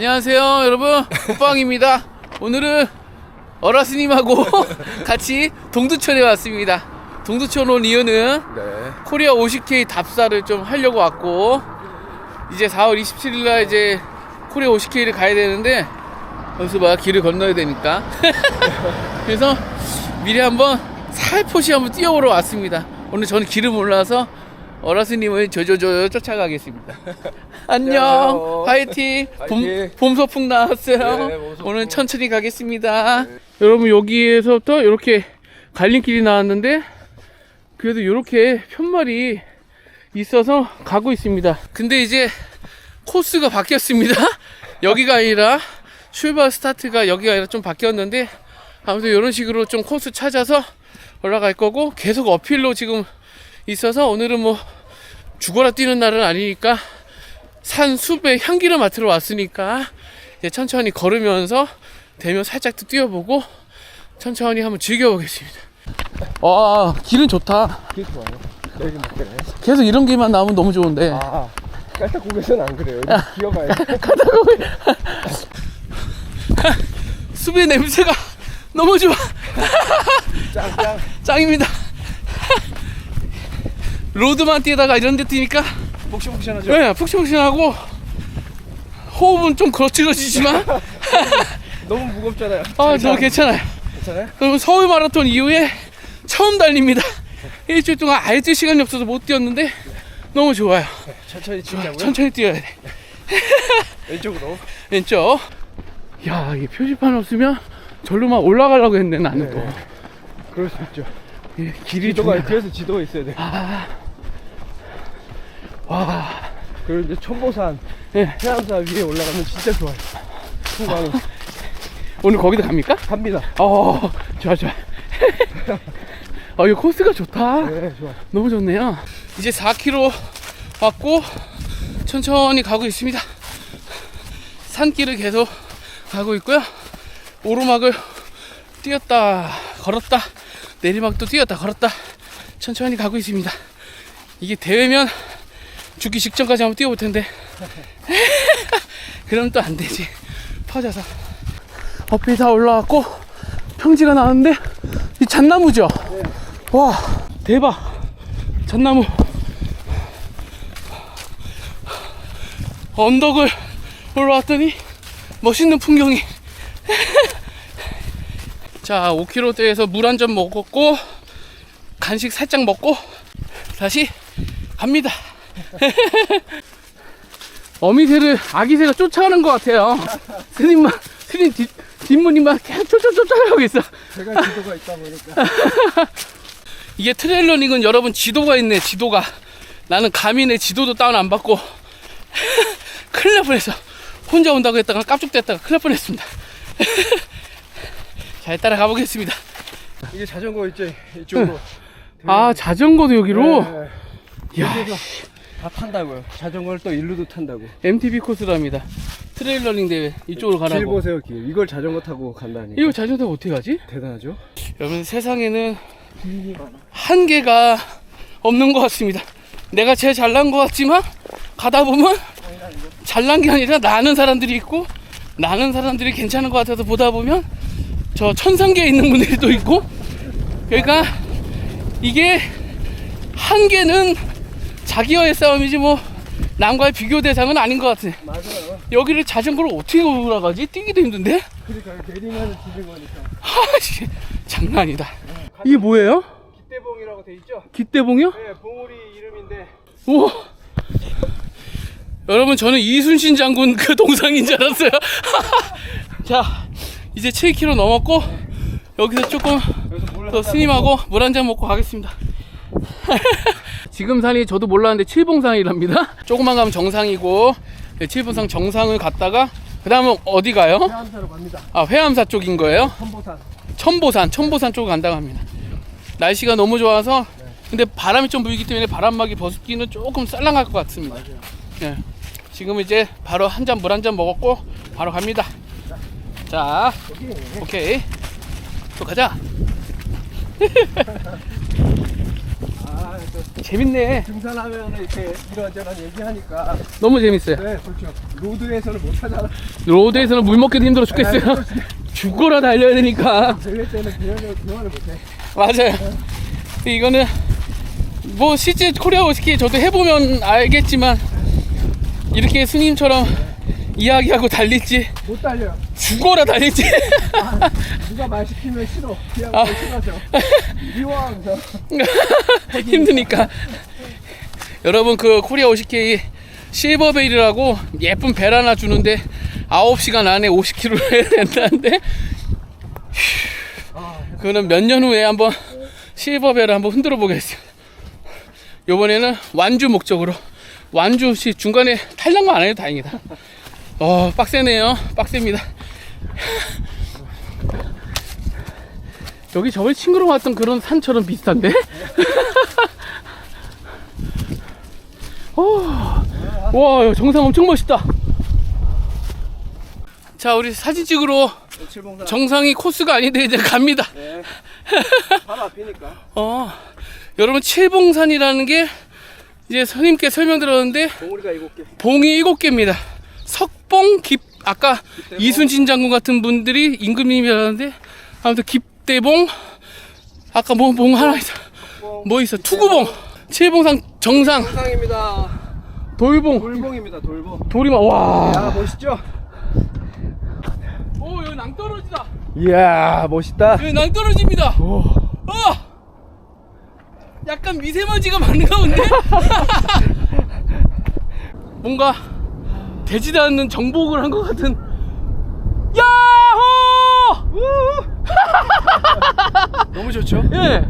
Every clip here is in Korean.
안녕하세요 여러분. 국방입니다. 오늘은 어라스님하고 같이 동두천에 왔습니다. 동두천 온 이유는 네. 코리아 50K 답사를 좀 하려고 왔고 이제 4월 27일 날 이제 코리아 50K를 가야 되는데 여기서 봐? 길을 건너야 되니까. 그래서 미리 한번 살포시 한번 뛰어보러 왔습니다. 오늘 저는 길을 몰라서 어라스님을 저저저 쫓아가겠습니다 안녕 안녕하세요. 화이팅 봄, 화이팅. 봄 소풍 나왔어요 네, 봄 소풍. 오늘 천천히 가겠습니다 여러분 여기에서부터 이렇게 갈림길이 나왔는데 그래도 이렇게 편말이 있어서 가고 있습니다. 근데 이제 코스가 바뀌었습니다. 여기가 아니라 출발 스타트가 여기가 아니라 좀 바뀌었는데 아무튼 이런 식으로 좀 코스 찾아서 올라갈 거고 계속 어필로 지금 있어서 오늘은 뭐 죽어라 뛰는 날은 아니니까 산 숲에 향기를 맡으러 왔으니까 이제 천천히 걸으면서 되면 살짝 또 뛰어보고 천천히 한번 즐겨보겠습니다. 와 길은 좋다. 길 좋아요. 여기 맞네. 계속 이런 길만 나오면 너무 좋은데. 아, 깔딱고개선 안 그래요. 기어가요. 숲의 냄새가 너무 좋아. 짱 짱. 짱입니다. 로드만 뛰다가 이런 데 뛰니까 복신복신하죠? 네, 푹신푹신하고 호흡은 좀 거칠어지지만 너무 무겁잖아요. 아, 저 괜찮아요. 괜찮아요? 그리고 서울 마라톤 이후에 처음 달립니다. 일주일 동안 아예 뛸 시간이 없어서 못 뛰었는데 너무 좋아요. 천천히 치자고요. 천천히 뛰어야 돼. 왼쪽으로. 왼쪽. 야, 이 표지판 없으면 절로만 올라가려고 했네, 나는 네. 또. 그럴 수 있죠. 이 길이 지도가 중요하다. 그래서 지도가 있어야 돼. 와, 그리고 이제 천보산 네. 해안사 위에 올라가면 진짜 좋아요. 풍광이 오늘 거기도 갑니까? 갑니다. 어, 좋아, 좋아. 아, 이 코스가 좋다. 네, 좋아. 너무 좋네요. 이제 4km 왔고, 천천히 가고 있습니다. 산길을 계속 가고 있고요. 오르막을 뛰었다, 걸었다, 내리막도 뛰었다, 걸었다. 천천히 가고 있습니다. 이게 대회면 죽기 직전까지 한번 뛰어볼 텐데. 그럼 또 안 되지. 퍼져서. 어필 다 올라왔고, 평지가 나왔는데, 이 잣나무죠? 와, 대박. 잣나무. 언덕을 올라왔더니 멋있는 풍경이. 자, 5km대에서 물 한 잔 먹었고, 간식 살짝 먹고, 다시 갑니다. 어미새를 아기새가 쫓아가는 것 같아요. 스님만, 스님 뒷, 뒷문이만 계속 쫓아, 쫓아가고 있어. 제가 지도가 있다 보니까. 이게 트레일러닝은 여러분 지도가 있네 지도가 나는 내 지도도 다운 안 받고 큰일 날 뻔했어 혼자 온다고 했다가 깜짝됐다가 큰일 날 뻔했습니다 잘 따라가 보겠습니다 이게 자전거 있죠? 이쪽으로. 아 자전거도 여기로 네. 야 여기서 다 탄다고요. 자전거를 또 일루도 탄다고. MTB 코스랍니다 트레일러닝 대회 이쪽으로 길 가라고 보세요, 길. 이걸 자전거 타고 간다니까. 이거 자전거 타고 어떻게 가지? 대단하죠? 여러분 세상에는 한계가 없는 것 같습니다. 내가 제일 잘난 것 같지만 가다 보면 잘난 게 아니라 나는 사람들이 있고 나는 사람들이 괜찮은 것 같아서 보다 보면 저 천상계에 있는 분들이 또 있고 그러니까 이게 한계는 자기와의 싸움이지 뭐 남과의 비교 대상은 아닌 것 같아. 맞아요. 여기를 자전거로 어떻게 올라가지? 뛰기도 힘든데? 그러니까 내리면서 지는 거니까. 아씨 장난 아니다. 이게 뭐예요? 기대봉이라고 돼 있죠? 깃대봉이요? 네, 봉우리 이름인데 우와. 여러분 저는 이순신 장군 그 동상인 줄 알았어요. 자 이제 7km 넘었고 여기서 조금. 더 스님하고 물 한 잔 먹고 가겠습니다. 지금 산이 저도 몰랐는데 칠봉산이랍니다. 조금만 가면 정상이고 네, 칠봉산 정상을 갔다가 그 다음은 어디 가요? 해안사로 갑니다. 아 회암사 쪽인 거예요? 선보산. 천보산, 천보산 쪽으로 간다고 합니다. 날씨가 너무 좋아서 근데 바람이 좀 불기 때문에 바람막이 벗기는 조금 쌀랑할 것 같습니다. 네. 지금 이제 바로 한 잔 물 한 잔 먹었고 바로 갑니다. 자, 오케이. 또 가자. 아, 또 재밌네. 등산하면 이렇게 이런저런 얘기하니까 너무 재밌어요. 네 그렇죠 로드에서는 못 하잖아 로드에서는 물 먹기도 힘들어 죽겠어요. 죽어라 달려야 되니까. 대회 때는 대회를 대화를 못해 맞아요. 근데 이거는 뭐 실제 코리아 오스키 저도 해보면 알겠지만 이렇게 스님처럼 이야기하고 달릴지? 못 달려요. 죽어라 달릴지. 누가 말 시키면 싫어. 그냥 아. 아. 싫어져 미워하면서. 힘드니까. 여러분 그 코리아 오스키 실버베일이라고 예쁜 벨 하나 주는데 9시간 안에 50km를 해야 된다는데? 그거는 몇 년 후에 한번 실버벨을 한번 흔들어 보겠습니다. 요번에는 완주 목적으로. 완주 시 중간에 탈락만 안 해도 다행이다 어 빡세네요 빡셉니다 여기 저번에 친구로 왔던 그런 산처럼 비슷한데? 오, 와, 정상 엄청 멋있다. 자, 우리 사진 찍으러 정상이 코스가 아닌데 이제 갑니다. 네 바로 앞이니까 어, 여러분 칠봉산이라는 게 이제 선생님께 설명드렸는데 봉우리가 일곱 개 봉이 일곱 개입니다. 석봉, 깁, 아까 이순신 장군 같은 분들이 임금님이라는데 아무튼 깁대봉, 아까 뭐 봉 하나 있어, 뭐 있어, 투구봉, 칠봉산 정상, 정상입니다 돌봉, 돌봉입니다 돌봉 돌이마, 야 와. 멋있죠? 오, 여기 낭떠러지다. 이야 멋있다 여기 낭떠러집니다. 오. 어! 약간 미세먼지가 많은 가운데? 뭔가 되지도 않는 정복을 한 것 같은 야호! 너무 좋죠? 예.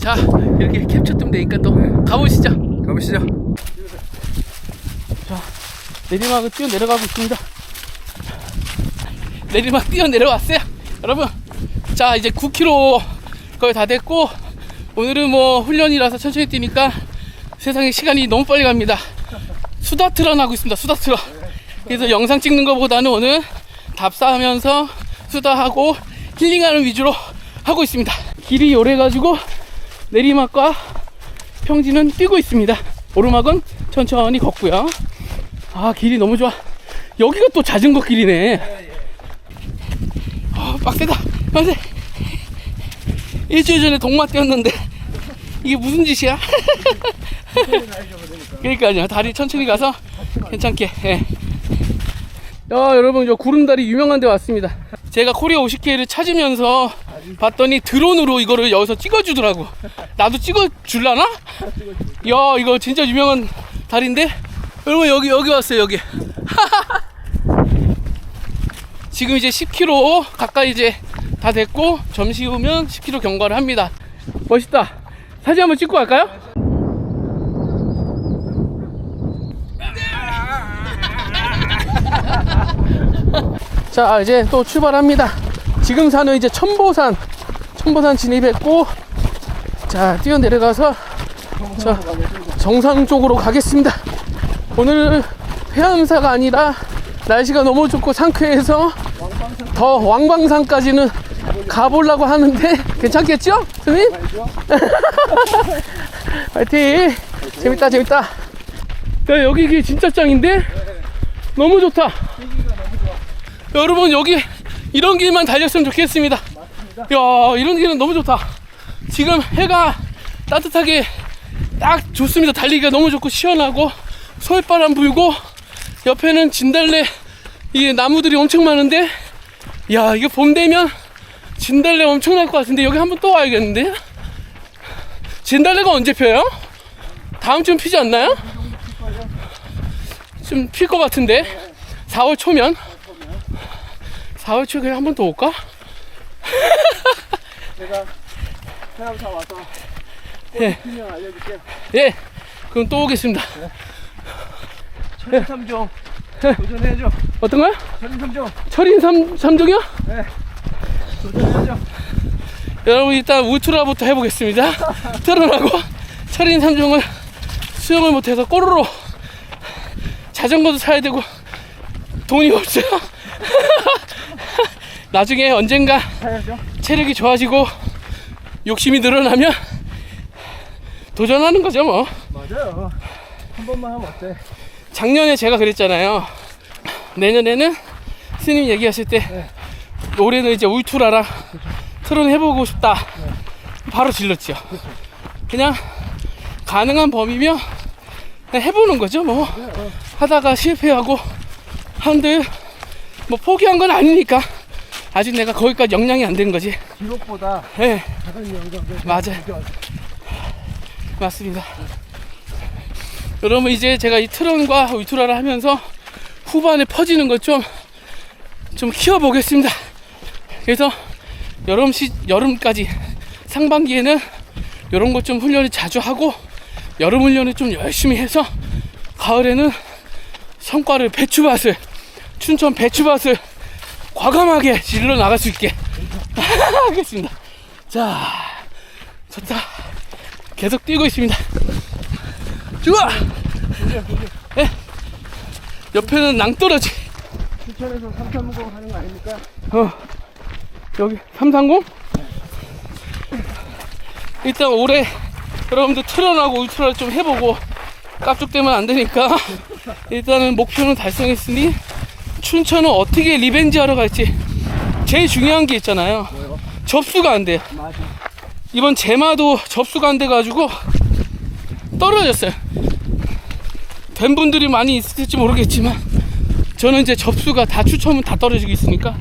자, 이렇게 캡처 좀 되니까 또 가보시죠. 가보시죠 내리막을 뛰어 내려가고 있습니다. 내리막 뛰어 내려왔어요. 여러분, 자 이제 9km 거의 다 됐고 오늘은 뭐 훈련이라서 천천히 뛰니까 세상에 시간이 너무 빨리 갑니다. 수다 트런 하고 있습니다. 수다 트런. 그래서 영상 찍는 것보다는 오늘 답사하면서 수다하고 힐링하는 위주로 하고 있습니다. 길이 오래가지고 내리막과 평지는 뛰고 있습니다. 오르막은 천천히 걷고요. 아 길이 너무 좋아 여기가 또 자전거 길이네 아 빡세다 빡세 일주일 전에 동마 뛰었는데 이게 무슨 짓이야 그러니까요. 다리 천천히 가서 괜찮게 예. 야 여러분 저 구름다리 유명한 데 왔습니다. 제가 코리아 50K를 찾으면서 봤더니 드론으로 이거를 여기서 찍어주더라고. 나도 찍어줄라나? 야 이거 진짜 유명한 다리인데? 여러분 여기 여기 왔어요 여기. 지금 이제 10km 가까이 이제 다 됐고 점심 후면 10km 경과를 합니다. 멋있다. 사진 한번 찍고 갈까요? 자 이제 또 출발합니다 지금 산은 이제 천보산 천보산 진입했고 자 뛰어 내려가서 자 정상 쪽으로 가겠습니다 오늘 해안사가 아니라 날씨가 너무 좋고 상쾌해서 더 왕방산까지는 가보려고 하는데 괜찮겠죠? 스님? 파이팅! 재밌다 재밌다 야 여기 이게 진짜 짱인데? 너무 좋다 여러분 여기 이런 길만 달렸으면 좋겠습니다. 야 이런 길은 너무 좋다. 지금 해가 따뜻하게 딱 좋습니다. 달리기가 너무 좋고 시원하고 솔바람 불고 옆에는 진달래 이 나무들이 엄청 많은데 야 이게 봄 되면 진달래 엄청 날 것 같은데 여기 한번 또 와야겠는데? 진달래가 언제 펴요? 다음 주면 피지 않나요? 좀 필 것 같은데? 4월 초면 4월 초에 그냥 한 번 더 올까? 제가 해암사 와서 예. 피면 알려줄게요 예 그럼 또 오겠습니다 천인삼종 도전해야죠 어떤 거요? 천인삼종 철인 삼, 삼종이요? 네 도전해야죠 여러분 일단 울트라부터 해보겠습니다. 트론하고 철인 3종을 수영을 못해서 꼬르로 자전거도 사야 되고 돈이 없어요. 나중에 언젠가 체력이 좋아지고 욕심이 늘어나면 도전하는 거죠 뭐. 맞아요. 한 번만 하면 어때? 작년에 제가 그랬잖아요. 내년에는 스님 얘기하실 때 네. 올해는 이제 울투라랑 트론 해보고 싶다. 바로 질렀죠. 그냥 가능한 범위면 그냥 해보는 거죠 뭐. 하다가 실패하고 한들 뭐 포기한 건 아니니까 아직 내가 거기까지 역량이 안 된 거지 기록보다 예 다른 영역에 맞아요. 맞습니다. 여러분 이제 제가 이 트런과 울트라를 하면서 후반에 퍼지는 것 좀 좀 키워보겠습니다. 그래서 여름 시 여름까지 상반기에는 이런 것 좀 훈련을 자주 하고 여름 훈련을 좀 열심히 해서 가을에는 성과를 배추밭을 춘천 배추밭을 과감하게 질러 나갈 수 있게 하겠습니다. 자, 좋다. 계속 뛰고 있습니다. 좋아. 예. 옆에는 낭떠러지. 추천해서 330 하는 거 아닙니까? 어, 여기 330? 일단 올해 여러분들 트런하고 울트라를 좀 해보고 깝죽되면 안 되니까 일단은 목표는 달성했으니 춘천은 어떻게 리벤지 하러 갈지 제일 중요한 게 있잖아요. 뭐요? 접수가 안 돼요. 맞아. 이번 제마도 접수가 안 돼가지고 떨어졌어요. 된 분들이 많이 있을지 모르겠지만 저는 이제 접수가 다 추첨은 다 떨어지고 있으니까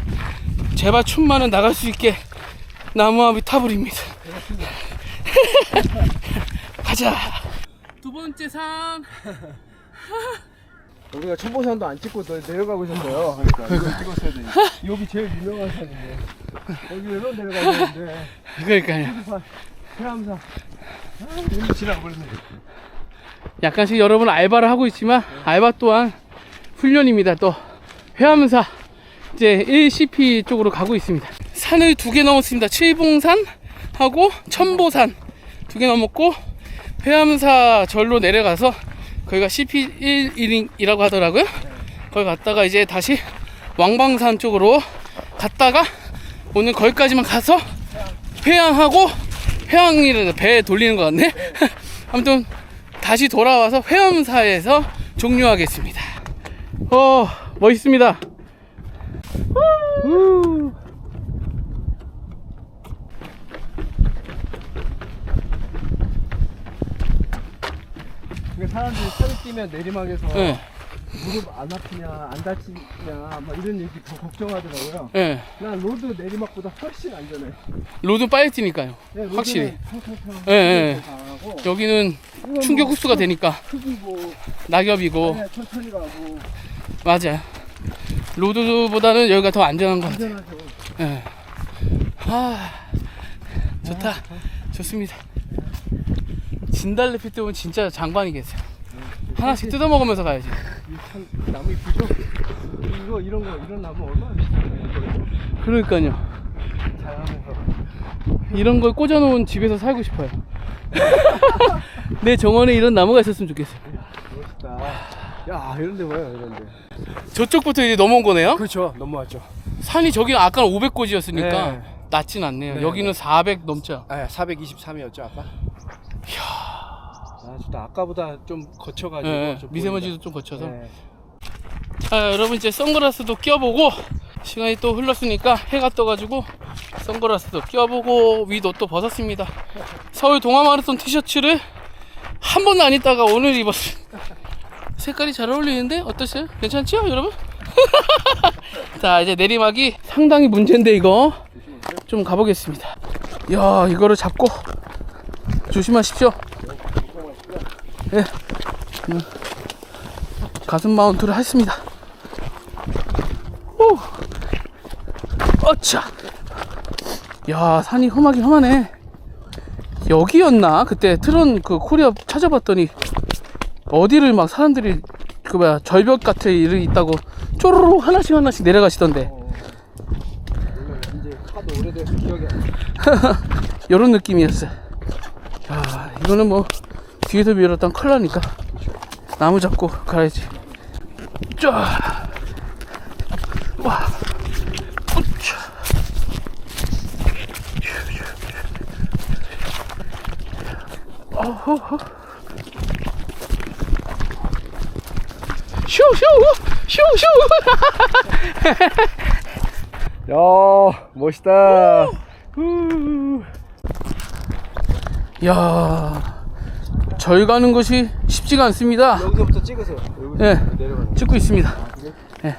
제발 춤만은 나갈 수 있게 나무아비 타불입니다. 가자. 두 번째 산. 우리가 첨보산도 안 찍고 너 내려가고 있었어요. 그러니까 이거 찍었어야 돼. 여기 제일 유명한 산인데 여기 왜 내려가야 되는데 그러니까요. 산 해암산 아, 이미 지나버렸네. 약간씩 여러분 알바를 하고 있지만 알바 또한 훈련입니다. 또 회암사 이제 1CP 쪽으로 가고 있습니다. 산을 두 개 넘었습니다. 칠봉산 하고 천보산 두 개 넘었고 회암사 절로 내려가서 거기가 CP11이라고 하더라고요. 거기 갔다가 이제 다시 왕방산 쪽으로 갔다가 오늘 거기까지만 가서 회항하고 회항이를 배 돌리는 것 같네. 아무튼 다시 돌아와서 회암사에서 종료하겠습니다. 어, 멋있습니다. 그러니까 사람들이 산을 뛰면 내리막에서 예, 무릎 안 아프냐 안 다치냐 막 이런 얘기 더 걱정하더라고요. 예. 난 로드 내리막보다 훨씬 안전해. 로드 빨리 뛰니까요. 네, 로드는 확실히. 탕탕탕 예, 예. 강하고 여기는 이건 충격 뭐 흡수가 되니까 크기고 낙엽이고 네, 천천히 가고 맞아요. 로드보다는 여기가 더 안전한 것 같아요. 안전하죠. 예. 아, 좋다. 좋습니다. 진달래 필 때 오면 진짜 장관이겠어요. 하나씩 뜯어 먹으면서 가야지. 이참 나무 이쁘죠? 이거 이런 거 이런 나무 얼마나 비싸요? 그러니까요. 자라면서 이런 걸 꽂아놓은 집에서 살고 싶어요. 내 정원에 이런 나무가 있었으면 좋겠어요. 멋있다. 야 이런데 뭐야 이런데. 저쪽부터 이제 넘어온 거네요. 그렇죠. 넘어왔죠. 산이 저기 아까 500고지였으니까 네. 낮진 않네요. 네, 여기는 400 넘죠. 아 423이었죠 아까. 아 진짜 아까보다 좀 거쳐가지고 예, 좀 미세먼지도 좀 거쳐서. 보인다. 네. 자, 여러분 이제 선글라스도 껴보고 시간이 또 흘렀으니까 해가 떠가지고 선글라스도 껴보고 위도 또 벗었습니다. 서울 동아마라톤 티셔츠를 한 번도 안 입다가 오늘 입었어요. 색깔이 잘 어울리는데 어떠세요? 괜찮죠, 여러분? 자, 이제 내리막이 상당히 문제인데 이거 좀 가보겠습니다. 야, 이거를 잡고 조심하십시오. 예. 음. 가슴 마운트를 했습니다. 오, 어차. 야, 산이 험하긴 험하네. 여기였나? 그때 트론 그 코리아 찾아봤더니 어디를 막 사람들이 그 뭐야 절벽 같은 일이 있다고 쪼르르 하나씩 하나씩 내려가시던데. 요런 느낌이었어요. 야, 이거는 뭐 뒤에서 밀었던 큰일 나니까 나무 잡고 가야지. 쫙. 와. 우차. 어. 호호. 슈슈 슈슈. 야 멋있다. 후. 야, 절 가는 것이 쉽지가 않습니다. 여기서부터 찍으세요. 여기서 예. 내려가는. 찍고 있습니다. 그러니까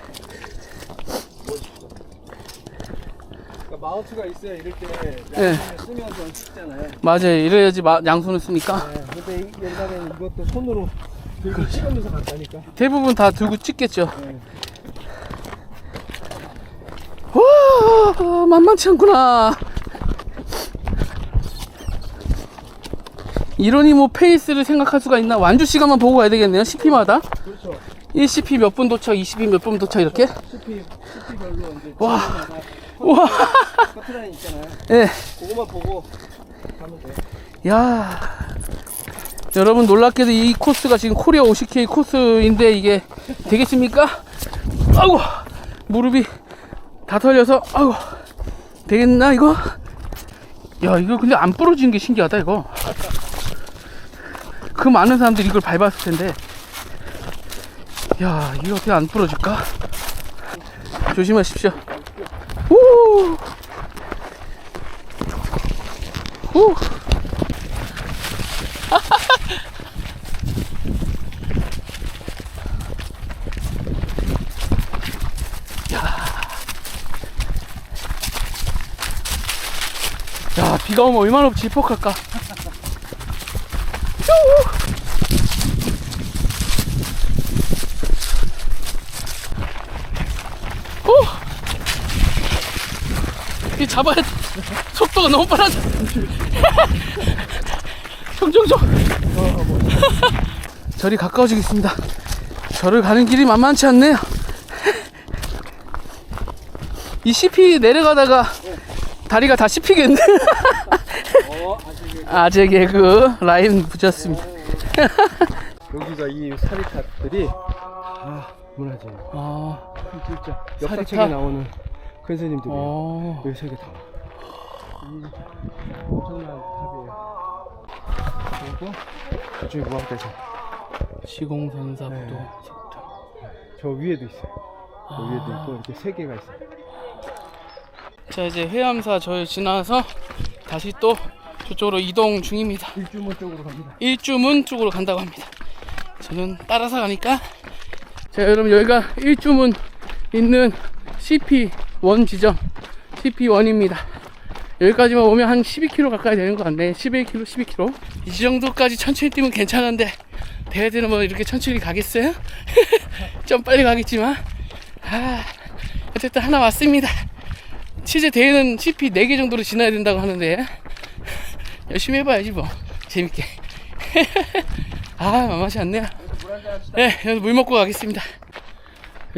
마우스가 있어야 이럴 때 예. 양손을 쓰면서 찍잖아요. 맞아요. 이래야지 마- 양손을 쓰니까 네. 근데 이- 옛날에는 이것도 손으로 들고 찍으면서 갔다니까. 대부분 다 들고 찍겠죠. 네. 와, 만만치 않구나. 이러니 뭐 페이스를 생각할 수가 있나? 완주 시간만 보고 가야 되겠네요. CP마다. 그렇죠. 1CP 몇 분 도착, 20이 몇분 도착 이렇게. CP CP별로 이제 와. 커트라인 있잖아요. 예. 그거만 보고 가면 돼. 야. 여러분 놀랍게도 이 코스가 지금 코리아 50K 코스인데 이게 되겠습니까? 아이고 무릎이 다 털려서 아이고 되겠나 이거? 야 이거 근데 안 부러지는 게 신기하다 이거 그 많은 사람들이 이걸 밟았을 텐데 야 이거 어떻게 안 부러질까? 조심하십시오 우! 우! 야 비가 오면 얼마나 질퍽할까 오! 이 잡아야 돼. 속도가 너무 빨라져. 정정정 절이 가까워지겠습니다. 절을 가는 길이 만만치 않네요. 이 CP 내려가다가 다리가 다 아직 아재 개그 라인 붙였습니다. 여기가 이 사리탑들이 아 문화재예요. 아, 진짜 사리탑? 역사책에 나오는 큰 스님들이 어. 여기 세개 다. 이 엄청난 탑이에요. 그리고 저쪽에 무학대죠. 시공선사부도 네. 저 위에도 있어요. 저 위에도 아. 있고 이렇게 세 개가 있어요. 자 이제 회암사 절 지나서 다시 또 저쪽으로 이동 중입니다 일주문 쪽으로 갑니다. 일주문 쪽으로 간다고 합니다 저는 따라서 가니까 자 여러분 여기가 일주문 있는 CP1 지점 CP1입니다. 여기까지만 오면 한 12km 가까이 되는 것 같네. 11km 12km 이 정도까지 천천히 뛰면 괜찮은데 대회들은 뭐 이렇게 천천히 가겠어요? 좀 빨리 가겠지만. 아 어쨌든 하나 왔습니다. 실제 대회는 CP 4개 정도로 지나야 된다고 하는데. 열심히 해봐야지 뭐. 재밌게. 아 만만치 않네요. 네 여기서 물 먹고 가겠습니다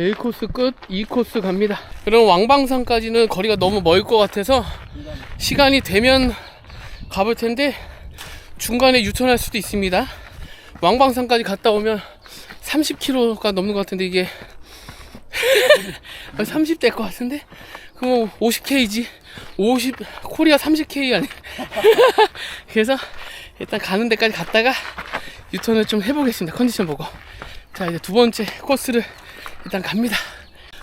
1코스 끝 2코스 갑니다. 그럼 왕방산까지는 거리가 너무 멀 것 같아서 시간이 되면 가볼 텐데 중간에 유턴할 수도 있습니다. 왕방산까지 갔다 오면 30km가 넘는 것 같은데 이게. 30될 것 같은데? 그럼 50k지. 50 코리아 30k 아니? 그래서 일단 가는 데까지 갔다가 유턴을 좀 해보겠습니다. 컨디션 보고. 자 이제 두 번째 코스를 일단 갑니다.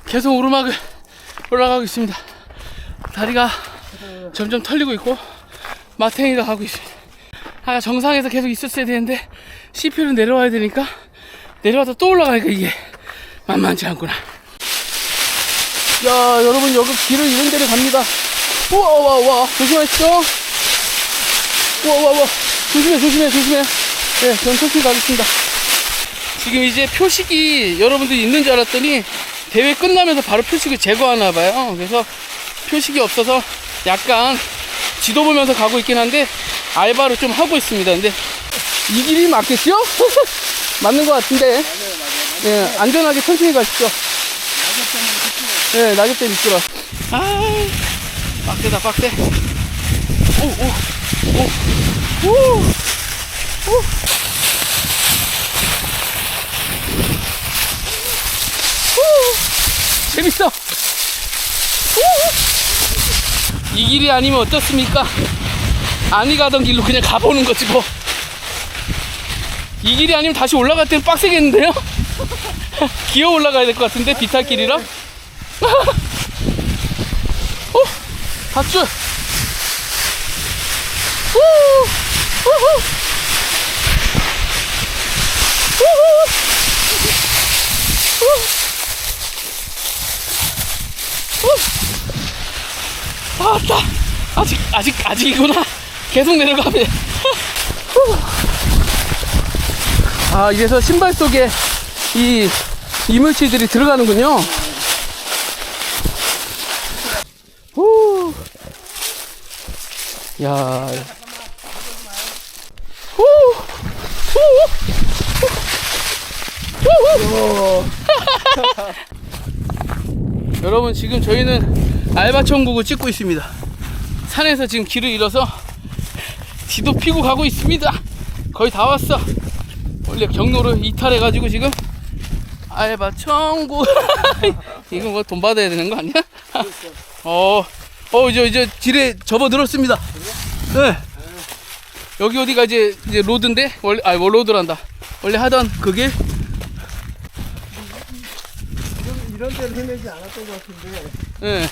계속 오르막을 올라가고 있습니다. 다리가 점점 털리고 있고 마탱이가 가고 있습니다. 아 정상에서 계속 있었어야 되는데 CP를 내려와야 되니까 내려와서 또 올라가니까 이게 만만치 않구나. 야 여러분 여기 길을 이런 데를 갑니다. 우와 우와 우와. 조심하십시오. 우와 우와 우와. 조심해 조심해 조심해. 네 저는 천천히 가겠습니다 지금 이제 표식이 여러분들이 있는 줄 알았더니 대회 끝나면서 바로 표식을 제거하나 봐요 그래서 표식이 없어서 약간 지도 보면서 가고 있긴 한데 알바로 좀 하고 있습니다 근데 이 길이 맞겠죠? 맞는 것 같은데 네, 안전하게 천천히 가십시오 네, 낙엽 때문에 미끄러. 아, 빡세다, 빡세. 오, 오, 오, 오, 오. 재밌어. 오. 이 길이 아니면 어떻습니까? 아니 가던 길로 그냥 가보는 거지 뭐. 이 길이 아니면 다시 올라갈 때는 빡세겠는데요? 기어 올라가야 될 것 같은데 비탈길이라 어, 밧줄 우, 우후. 우. 아따 아직 아직 아직이구나 계속 내려가면 돼. 아 이래서 신발 속에 이 이물질들이 들어가는군요. 후. 야. 후. 후. 후. 여러분 지금 저희는 알바천국을 찍고 있습니다. 산에서 지금 길을 잃어서 뒤도 피고 가고 있습니다. 거의 다 왔어. 원래 경로를 이탈해 가지고 지금 알바 천국 이거 뭐 돈 받아야 되는 거 아니야? 어, 어 이제 이제 길에 접어 들었습니다. 네. 여기 어디가 이제 이제 로드인데 원래 아뭐 로드란다. 원래 하던 그게 이런, 데를 헤매지 않았던 것 같은데. 예.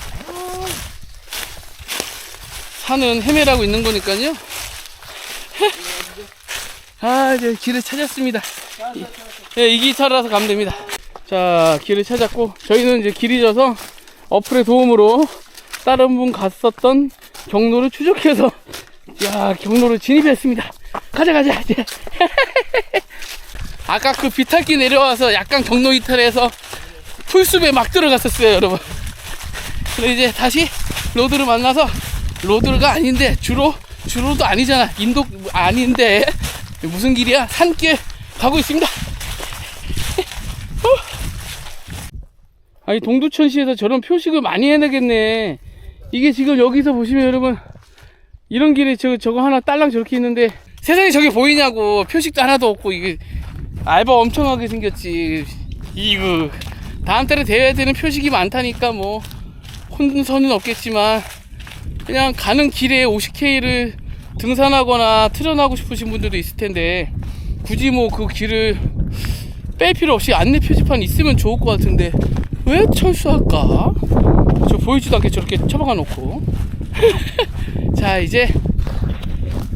산은 헤매라고 있는 거니까요. 아, 이제 길을 찾았습니다. 이, 예, 이 기차라서 가면 됩니다. 자, 길을 찾았고, 저희는 이제 길이 져서 어플의 도움으로 다른 분 갔었던 경로를 추적해서, 야, 경로를 진입했습니다. 가자, 가자, 이제. 아까 그 비탈길 내려와서 약간 경로 이탈해서 풀숲에 막 들어갔었어요, 여러분. 그래 이제 다시 로드를 만나서 로드가 아닌데 주로 주로도 아니잖아. 인도 아닌데. 무슨 길이야? 산길 가고 있습니다. 후. 아니 동두천시에서 저런 표식을 많이 해내겠네. 이게 지금 여기서 보시면 여러분 이런 길에 저, 저거 하나 딸랑 저렇게 있는데 세상에 저게 보이냐고. 표식도 하나도 없고 이게 알바 엄청나게 생겼지. 이거 다음 달에 대회야 되는 표식이 많다니까 뭐 혼선은 없겠지만 그냥 가는 길에 50K를 등산하거나 트ren하고 싶으신 분들도 있을 텐데 굳이 뭐 그 길을 뺄 필요 없이 안내 표지판 있으면 좋을 것 같은데 왜 철수할까? 저 보이지도 않게 저렇게 처박아 놓고 자 이제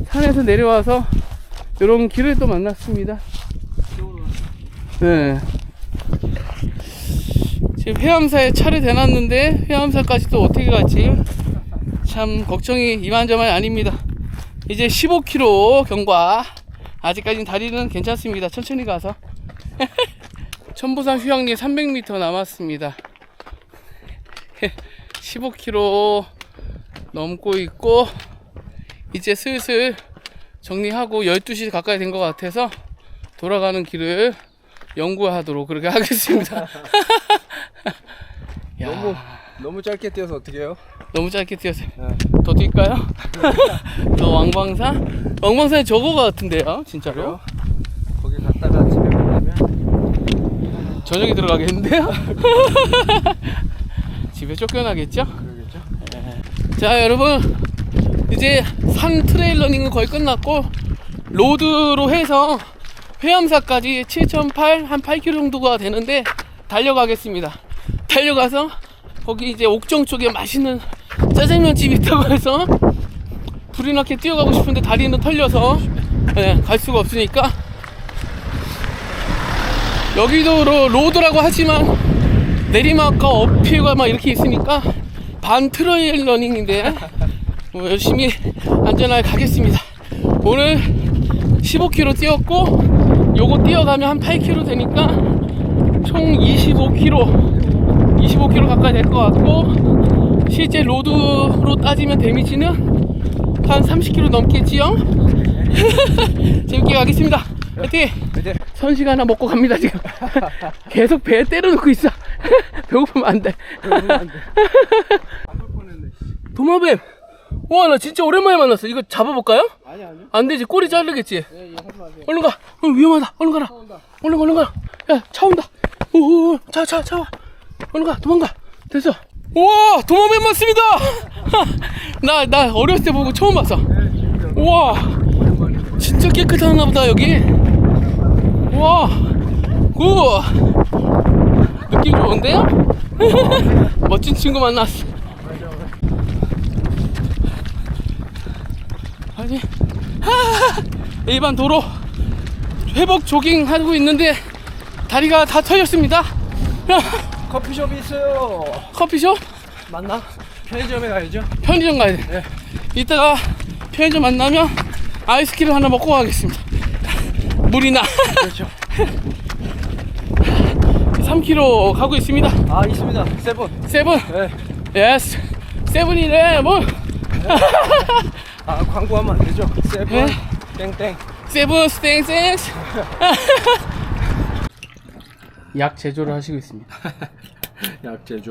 산에서 내려와서 이런 길을 또 만났습니다 네. 지금 회암사에 차를 대놨는데 회암사까지 또 어떻게 갈지 참 걱정이 이만저만이 아닙니다. 이제 15km 경과. 아직까지는 다리는 괜찮습니다. 천천히 가서. 천부산 휴양리 300m 남았습니다. 15km 넘고 있고 이제 슬슬 정리하고 12시 가까이 된 것 같아서 돌아가는 길을 연구하도록 그렇게 하겠습니다. 야, 너무, 너무 짧게 뛰어서 어떻게 해요? 너무 짧게 뛰었어요. 네. 더 뛸까요? 더 왕방산? 왕방산이 저거 같은데요, 진짜로? 거기 갔다가 집에 가려면 저녁에 들어가겠는데요? 집에 쫓겨나겠죠? 그러겠죠? 자, 여러분. 이제 산 트레일 러닝은 거의 끝났고, 로드로 해서 회암사까지 7.8, 한 8km 정도가 되는데, 달려가겠습니다. 달려가서, 거기 이제 옥정 쪽에 맛있는 짜장면 집이 있다고 해서, 불이 나게 뛰어가고 싶은데 다리는 털려서, 예, 갈 수가 없으니까, 여기도 로, 로드라고 하지만 내리막과 어필과 막 이렇게 있으니까 반 트레일 러닝인데 뭐 열심히 안전하게 가겠습니다. 오늘 15km 뛰었고 요거 뛰어가면 한 8km 되니까 총 25km 25km 가까이 될 것 같고 실제 로드로 따지면 데미지는 한 30km 넘겠지요? 재밌게 가겠습니다. 화이팅! 선식 하나 먹고 갑니다 지금 계속 배에 때려놓고 있어 배고프면 안돼. 도마뱀 와 나 진짜 오랜만에 만났어 이거 잡아볼까요? 아니 아니. 안 되지 꼬리 자르겠지 예, 예. 얼른 가 어, 위험하다 얼른 가라 얼른 가 얼른 가야차 온다 오차차 차 와. 얼른 가 도망가 됐어 우와 도마뱀 맞습니다 나 나 어렸을 때 보고 처음 봤어 우와 진짜 깨끗하나 보다 여기 굿! 느낌 좋은데요? 멋진 친구 만났어. 아니, 하! 일반 도로 회복 조깅 하고 있는데 다리가 다 털렸습니다. 커피숍이 있어요. 커피숍? 맞나? 편의점에 가야죠. 편의점 가야 돼. 이따가 편의점 만나면 아이스크림 하나 먹고 가겠습니다. 물이나 그렇죠. 3km 가고 있습니다. 아 있습니다. 세븐. 세븐, 네. 예스, 세븐이래 뭐 아 광고하면 안 되죠. 세븐. 네. 땡땡. 세븐 스탱스. 약 제조를 하시고 있습니다. 약 제조.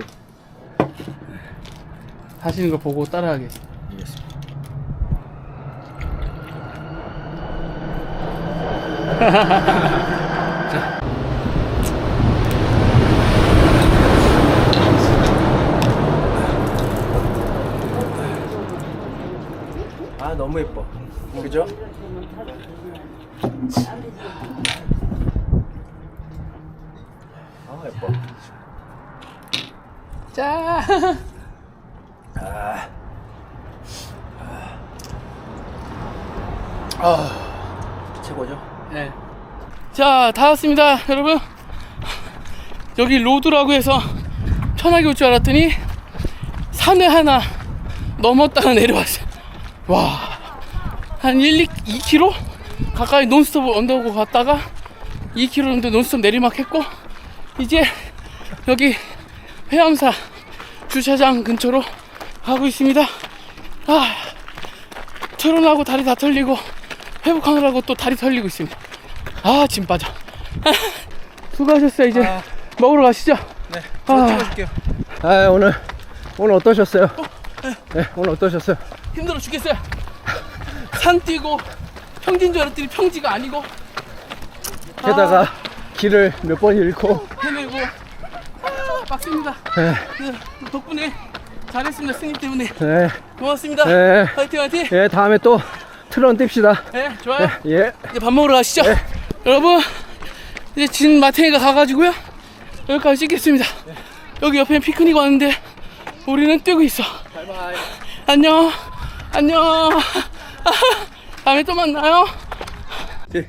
하시는 거 보고 따라하겠습니다. 알겠습니다. 아 너무 예뻐. 그죠? 아 예뻐. 자, 최고죠? 네. 자, 다 왔습니다, 여러분. 여기 로드라고 해서 편하게 올 줄 알았더니 산에 하나 넘었다가 내려왔어요. 와, 한 1, 2, 2km 가까이 논스톱 언더고 갔다가 2km 정도 논스톱 내리막 했고 이제 여기 회암사 주차장 근처로 가고 있습니다. 아, 트론하고 다리 다 털리고 회복하느라고 또 다리 털리고 있습니다. 아, 짐 빠져. 수고하셨어요. 이제 아. 먹으러 가시죠. 네. 아. 찍어줄게요. 아 오늘 오늘 어떠셨어요? 네 오늘 어떠셨어요? 힘들어 죽겠어요. 산 뛰고 평지인 줄 알았더니 평지가 아니고 게다가 길을 몇 번 잃고 헤매고 아, 빡습니다. 네, 네, 덕분에 잘했습니다. 스님 때문에 네, 고맙습니다. 네. 화이팅 화이팅. 예 다음에 또 트론 띱시다. 네, 좋아요. 예. 이제 밥 먹으러 가시죠. 여러분, 이제 진 마탱이가 가가지고요. 여기까지 찍겠습니다. 여기 옆에 피크닉 왔는데 우리는 뛰고 있어. 바이바이. 안녕. 안녕. 다음에 또 만나요. 네.